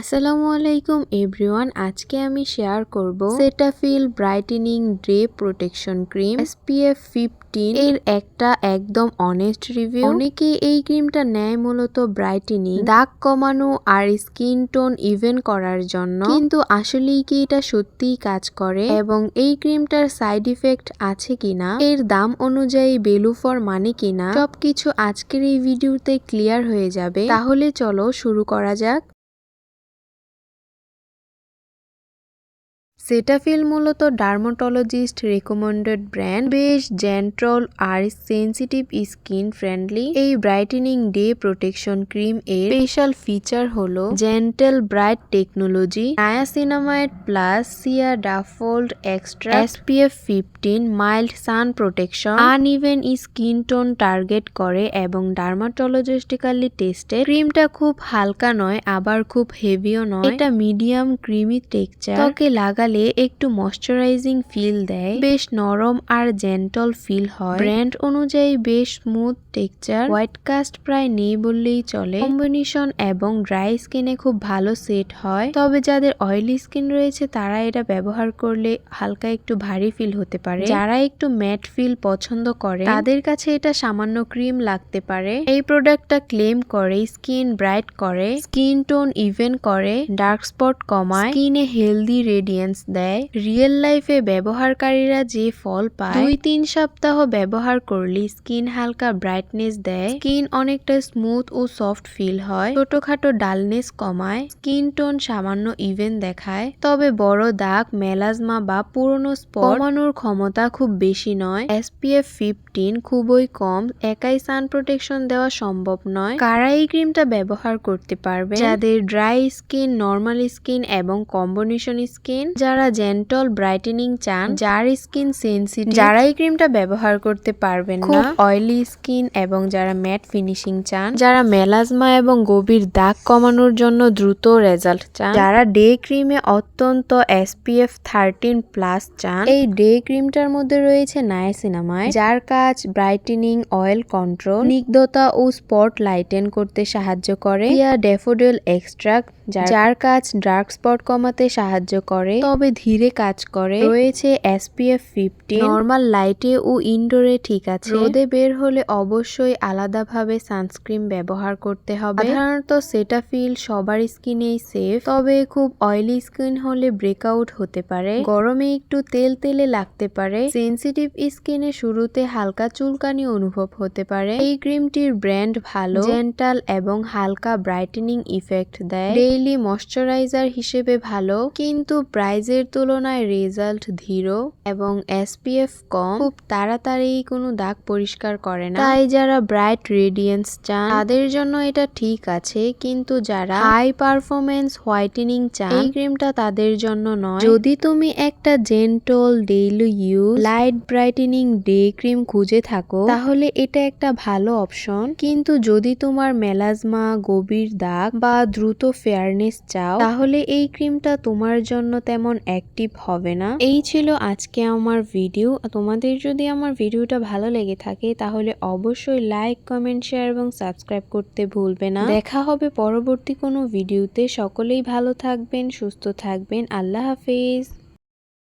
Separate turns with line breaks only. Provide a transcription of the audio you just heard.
আসসালামু আলাইকুম এভরিওয়ান, আজকে আমি শেয়ার করব Cetaphil brightening day protection cream SPF fifteen এর একটা একদম অনেস্ট রিভিউ অনেকে এই ক্রিমটা নেয় মূলত ব্রাইটেনিং দাগ কমানো আর স্কিন টোন ইভেন করার জন্য। কিন্তু আসলেই কি এটা সত্যিই কাজ করে? এবং এই ক্রিমটার সাইড ইফেক্ট আছে কিনা? এর দাম অনুযায়ী বেলু ফর মানে কিনা? সবকিছু আজকের এই ভিডিওতে ক্লিয়ার হয়ে যাবে। তাহলে চলো শুরু করা যাক। সেটাফিল মূলত ডার্মাটোলজিস্ট রেকমেন্ডেড ব্র্যান্ড। বেশ জেন্ট্রল আর সেন্সিটিভ স্কিন ফ্রেন্ডলি। এই ব্রাইটেনিং ডে প্রোটেকশন ক্রিম এর স্পেশাল ফিচার হলো gentle bright technology, niacinamide plus sea daffodil extra SPF fifteen mild sun protection. Uneven skin tone target করে এবং ডার্মাটোলজিস্টিক্যালি tested. ক্রিমটা খুব হালকা নয়, আবার খুব হেভিও নয়। এটা মিডিয়াম ক্রিমি টেক্সচার। ত্বকে লাগালে একটু ময়শ্চারাইজিং ফিল দেয়। বেশ নরম আর জেন্টল ফিল হয়। ব্র্যান্ড অনুযায়ী বেশ স্মুথ টেক্সচার। হোয়াইট কাস্ট প্রায় নেই বললেই চলে। কম্বিনেশন এবং ড্রাই স্কিনে খুব ভালো সেট হয়। তবে যাদের অয়েলি স্কিন রয়েছে, তারা এটা ব্যবহার করলে হালকা একটু ভারী ফিল হতে পারে। যারা একটু ম্যাট ফিল পছন্দ করে, তাদের কাছে এটা সামান্য ক্রিম লাগতে পারে। এই প্রোডাক্টটা ক্লেম করে, স্কিন ব্রাইট করে, স্কিন টোন ইভেন করে, ডার্ক স্পট কমায়, স্কিনে হেলদি রেডিয়েন্স দেয়। রিয়েল লাইফে ব্যবহারকারীরা যে ফল পায়, দুই তিন সপ্তাহ ব্যবহার করলে স্কিন হালকা ব্রাইটনেস দেয়। স্কিন অনেকটা স্মুথ ও সফট ফিল হয়। ছোটখাটো ডালনেস কমায়। স্কিন টোন সামান্য ইভেন দেখায়। তবে বড় দাগ, মেলাজমা বা পুরনো কমানোর ক্ষমতা খুব বেশি নয়। এসপিএফ ফিফটিন খুবই কম। একাই সান প্রোটেকশন দেওয়া সম্ভব নয়। কারা এই ক্রিমটা ব্যবহার করতে পারবে যাদের ড্রাই স্কিন, নর্মাল স্কিন এবং কম্বিনেশন স্কিন, যারা জেন্টল ব্রাইটেনিং চান, যার স্কিন সেন্সিটিভ যারা এই ক্রিমটা ব্যবহার করতে পারবেন না অয়েলি স্কিন এবং যারা ম্যাট ফিনিশিং চান, যারা মেলাজমা এবং গভীর দাগ কমানোর জন্য দ্রুত রেজাল্ট চান, যারা ডে ক্রিমে অত্যন্ত এসপিএফ থার্টিন প্লাস চান, এই ডে ক্রিমটার মধ্যে রয়েছে নায়াসিনামাইড যার কাজ ব্রাইটেনিং অয়েল কন্ট্রোল স্নিগ্ধতা ও স্পট লাইটেন করতে সাহায্য করে। ইয়া ডেফোডেল এক্সট্রাক্ট যার কাজ ডার্ক স্পট কমাতে সাহায্য করে তবে ধীরে কাজ করে। রয়েছে এসপিএফ ফিফটি নর্মাল লাইটে ও ইনডোরে ঠিক আছে। রোদে বের হলে অবশ্যই আলাদাভাবে সানস্ক্রিন ব্যবহার করতে হবে। সাধারণত সেটাফিল সবার স্কিনেই সেফ তবে খুব অয়েলি স্কিন হলে ব্রেকআউট হতে পারে। গরমে একটু তেল তেলে লাগতে পারে। সেন্সিটিভ স্কিনে শুরুতে হালকা চুলকানি অনুভব হতে পারে। এই ক্রিমটির ব্র্যান্ড ভালো। জেন্টাল এবং হালকা ব্রাইটেনিং ইফেক্ট দেয়। ডেইলি ময়শ্চারাইজার হিসেবে ভালো, কিন্তু প্রাইজের তুলনায় রেজাল্ট ধীর এবং এসপিএফ কম, খুব তাড়াতাড়ি কোনো দাগ পরিষ্কার করে না। তাই যারা ব্রাইট রেডিয়েন্স চান, তাদের জন্য এটা ঠিক আছে, কিন্তু যারা হাই পারফরমেন্স হোয়াইটেনিং চান, এই ক্রিমটা তাদের জন্য নয়। যদি তুমি একটা gentle daily use light brightening day cream খুঁজে থাকো, তাহলে এটা একটা ভালো অপশন কিন্তু যদি তোমার মেলাজমা গভীর দাগ বা দ্রুত ফেয়ারনেস চাও, তাহলে এই ক্রিমটা তোমার জন্য তেমন অ্যাক্টিভ হবে না। এই ছিল আজকে আমার ভিডিও তোমাদের যদি আমার ভিডিওটা ভালো লেগে থাকে, তাহলে অবশ্যই লাইক কমেন্ট শেয়ার এবং সাবস্ক্রাইব করতে ভুলবে না। দেখা হবে পরবর্তী কোনো ভিডিওতে সকলেই ভালো থাকবেন, সুস্থ থাকবেন। আল্লাহ হাফেজ।